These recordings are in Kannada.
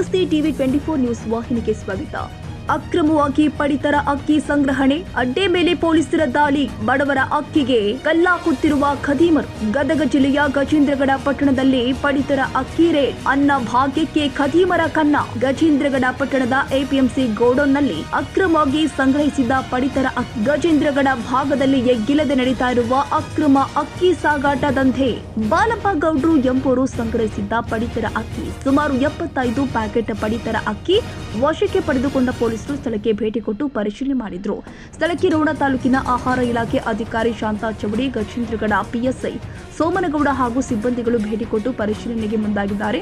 नमस्ते टीवी 24 न्यूज़ वाहि के स्वागत। ಅಕ್ರಮವಾಗಿ ಪಡಿತರ ಅಕ್ಕಿ ಸಂಗ್ರಹಣೆ, ಅಡ್ಡೆ ಮೇಲೆ ಪೊಲೀಸರ ದಾಳಿ, ಬಡವರ ಅಕ್ಕಿಗೆ ಕಲ್ಲಾಕುತ್ತಿರುವ ಖದೀಮರು. ಗದಗ ಜಿಲ್ಲೆಯ ಗಜೇಂದ್ರಗಡ ಪಟ್ಟಣದಲ್ಲಿ ಪಡಿತರ ಅಕ್ಕಿ ರೇಟ್, ಅನ್ನ ಭಾಗ್ಯಕ್ಕೆ ಖದೀಮರ ಕನ್ನ. ಗಜೇಂದ್ರಗಡ ಪಟ್ಟಣದ ಎಪಿಎಂಸಿ ಗೋಡೌನ್ನಲ್ಲಿ ಅಕ್ರಮವಾಗಿ ಸಂಗ್ರಹಿಸಿದ ಪಡಿತರ ಗಜೇಂದ್ರಗಡ ಭಾಗದಲ್ಲಿ ಎಗ್ಗಿಲ್ಲದೆ ನಡೀತಾ ಇರುವ ಅಕ್ರಮ ಅಕ್ಕಿ ಸಾಗಾಟದಂತೆ ಬಾಲಪ್ಪ ಗೌಡ್ರು ಎಂಬುವರು ಸಂಗ್ರಹಿಸಿದ್ದ ಪಡಿತರ ಅಕ್ಕಿ, ಸುಮಾರು ಎಪ್ಪತ್ತೈದು ಪ್ಯಾಕೆಟ್ ಪಡಿತರ ಅಕ್ಕಿ ವಶಕ್ಕೆ ಪಡೆದುಕೊಂಡ ಪೊಲೀಸರು ಸ್ಥಳಕ್ಕೆ ಭೇಟಿ ಕೊಟ್ಟು ಪರಿಶೀಲನೆ ಮಾಡಿದ್ರು. ಸ್ಥಳಕ್ಕೆ ರೋಣ ತಾಲೂಕಿನ ಆಹಾರ ಇಲಾಖೆ ಅಧಿಕಾರಿ ಶಾಂತಾ ಚೌಡಿ, ಗಜೇಂದ್ರಗಡ, ಪಿಎಸ್ಐ ಸೋಮನಗೌಡ ಹಾಗೂ ಸಿಬ್ಬಂದಿಗಳು ಭೇಟಿ ಕೊಟ್ಟು ಪರಿಶೀಲನೆಗೆ ಮುಂದಾಗಿದ್ದಾರೆ.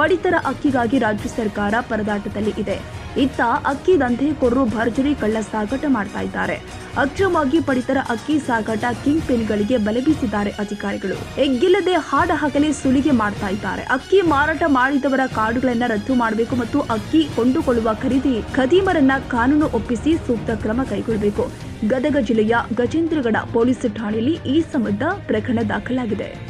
ಪಡಿತರ ಅಕ್ಕಿಗಾಗಿ ರಾಜ್ಯ ಸರ್ಕಾರ ಪರದಾಟದಲ್ಲಿ ಇದೆ ಇತ್ತ ಅಕ್ಕಿ ದಂಧೆಕೋರರು ಭರ್ಜರಿ ಕಳ್ಳ ಸಾಗಾಟ ಮಾಡ್ತಾ ಇದ್ದಾರೆ. ಅಕ್ರಮವಾಗಿ ಪಡಿತರ ಅಕ್ಕಿ ಸಾಗಾಟ ಕಿಂಗ್ ಪಿನ್ಗಳಿಗೆ ಬಲೆ ಬೀಸಿದ್ದಾರೆ ಅಧಿಕಾರಿಗಳು. ಎಗ್ಗಿಲ್ಲದೆ ಹಾಡ ಹಗಲೇ ಸುಲಿಗೆ ಮಾಡ್ತಾ ಇದ್ದಾರೆ. ಅಕ್ಕಿ ಮಾರಾಟ ಮಾಡಿದವರ ಕಾರ್ಡುಗಳನ್ನ ರದ್ದು ಮಾಡಬೇಕು ಮತ್ತು ಅಕ್ಕಿ ಕೊಂಡುಕೊಳ್ಳುವ ಖರೀದಿ, ಖದೀಮರನ್ನ ಕಾನೂನು ಒಪ್ಪಿಸಿ ಸೂಕ್ತ ಕ್ರಮ ಕೈಗೊಳ್ಳಬೇಕು. ಗದಗ ಜಿಲ್ಲೆಯ ಗಜೇಂದ್ರಗಡ ಪೊಲೀಸ್ ಠಾಣೆಯಲ್ಲಿ ಈ ಸಂಬಂಧ ಪ್ರಕರಣ ದಾಖಲಾಗಿದೆ.